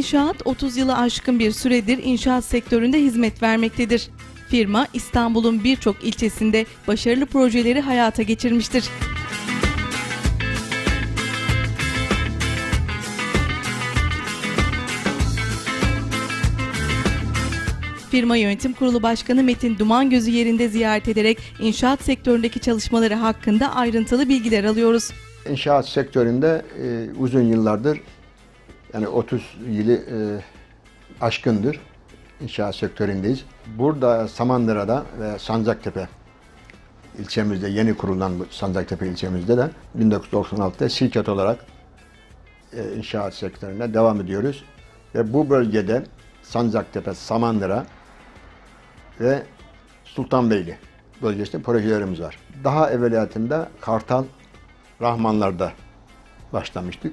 İnşaat 30 yılı aşkın bir süredir inşaat sektöründe hizmet vermektedir. Firma İstanbul'un birçok ilçesinde başarılı projeleri hayata geçirmiştir. Firma Yönetim Kurulu Başkanı Metin Dumangöz'ü yerinde ziyaret ederek inşaat sektöründeki çalışmaları hakkında ayrıntılı bilgiler alıyoruz. İnşaat sektöründe e, uzun yıllardır yani 30 yılı e, aşkındır inşaat sektöründeyiz. Burada Samandıra'da ve Sancaktepe ilçemizde yeni kurulan Sancaktepe ilçemizde de 1996'da şirket olarak e, inşaat sektörüne devam ediyoruz. Ve bu bölgede Sancaktepe, Samandıra ve Sultanbeyli bölgesinde projelerimiz var. Daha evveliyatında Kartal, Rahmanlar'da başlamıştık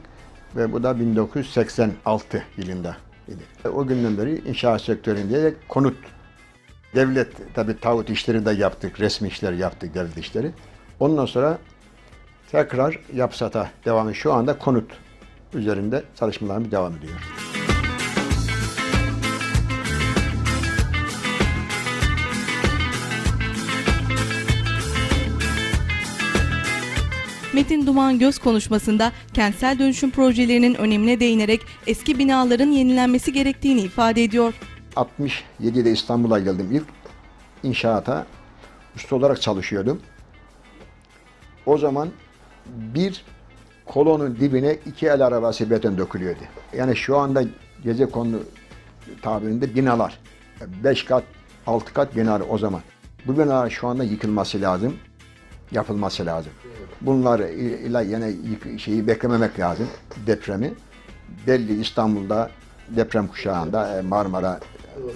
ve bu da 1986 yılında idi. O günden beri inşaat sektöründe de konut devlet tabi tağut işleri de yaptık, resmi işler yaptık devlet işleri. Ondan sonra tekrar yapsata devamı şu anda konut üzerinde çalışmalarımız devam ediyor. Metin Duman Göz konuşmasında kentsel dönüşüm projelerinin önemine değinerek eski binaların yenilenmesi gerektiğini ifade ediyor. 67'de İstanbul'a geldim ilk. inşaata usta olarak çalışıyordum. O zaman bir kolonun dibine iki el arabası beton dökülüyordu. Yani şu anda gece konu tabirinde binalar. Beş kat, altı kat bina o zaman. Bu binalar şu anda yıkılması lazım. Yapılması lazım. Bunlar ile yine şeyi beklememek lazım. Depremi. Belli İstanbul'da deprem kuşağında e, Marmara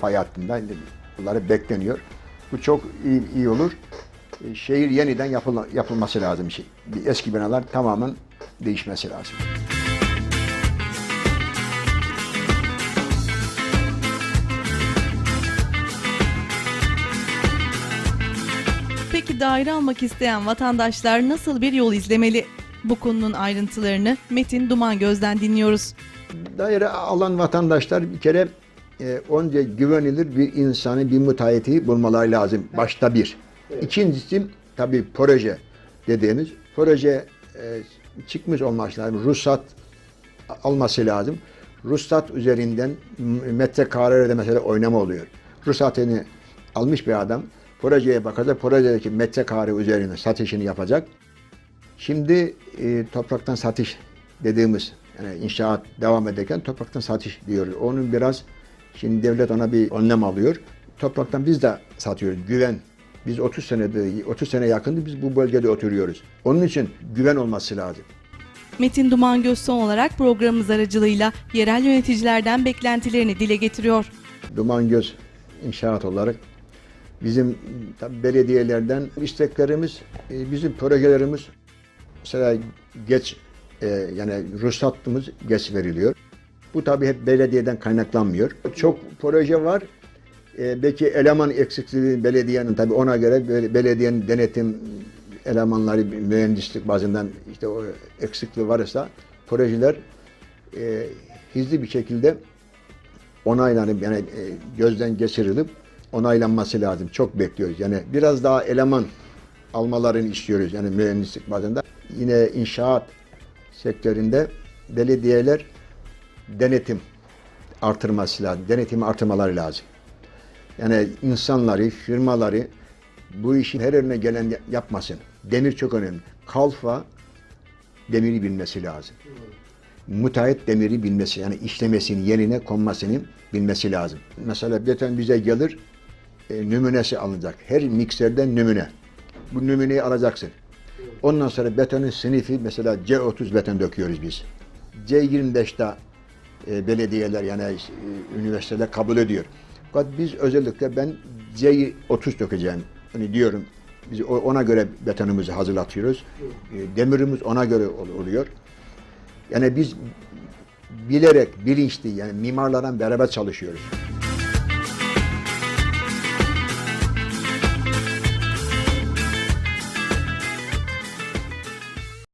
fay hattında bunları bekleniyor. Bu çok iyi, iyi olur. E, Şehir yeniden yapıl- yapılması lazım. Eski binalar tamamen değişmesi lazım. Daire almak isteyen vatandaşlar nasıl bir yol izlemeli? Bu konunun ayrıntılarını Metin Duman Göz'den dinliyoruz. Daire alan vatandaşlar bir kere e, onca güvenilir bir insanı, bir müteahhiti bulmaları lazım. Başta bir. İkincisi tabii proje dediğimiz proje e, çıkmış olması lazım. Ruhsat alması lazım. Ruhsat üzerinden m- metrekarelerde mesela oynama oluyor. Ruhsatını almış bir adam projeye bakacak. Projedeki metrekare üzerine satışını yapacak. Şimdi e, topraktan satış dediğimiz yani inşaat devam ederken topraktan satış diyoruz. Onun biraz şimdi devlet ona bir önlem alıyor. Topraktan biz de satıyoruz. Güven. Biz 30 senedir 30 sene yakındır biz bu bölgede oturuyoruz. Onun için güven olması lazım. Metin Duman Göz son olarak programımız aracılığıyla yerel yöneticilerden beklentilerini dile getiriyor. Duman Göz inşaat olarak bizim tabii belediyelerden isteklerimiz, e, bizim projelerimiz mesela geç e, yani ruhsatımız geç veriliyor. Bu tabii hep belediyeden kaynaklanmıyor. Çok proje var. E, belki eleman eksikliği belediyenin tabii ona göre böyle belediyenin denetim elemanları mühendislik bazından işte o eksikliği varsa projeler hızlı bir şekilde onaylanıp yani gözden geçirilip onaylanması lazım. Çok bekliyoruz. Yani biraz daha eleman almalarını istiyoruz. Yani mühendislik bazında. Yine inşaat sektöründe belediyeler denetim artırması lazım. Denetimi artırmaları lazım. Yani insanları, firmaları bu işin her önüne gelen yapmasın. Demir çok önemli. Kalfa demiri bilmesi lazım müteahhit demiri bilmesi yani işlemesini yerine konmasını bilmesi lazım. Mesela beton bize gelir e, nümunesi alınacak. Her mikserden nümune. Bu numuneyi alacaksın. Ondan sonra betonun sınıfı mesela C30 beton döküyoruz biz. C25'te e, belediyeler yani e, üniversiteler kabul ediyor. Fakat biz özellikle ben C30 dökeceğim. Hani diyorum biz ona göre betonumuzu hazırlatıyoruz. E, Demirimiz ona göre ol- oluyor. Yani biz bilerek, bilinçli yani mimarlarla beraber çalışıyoruz.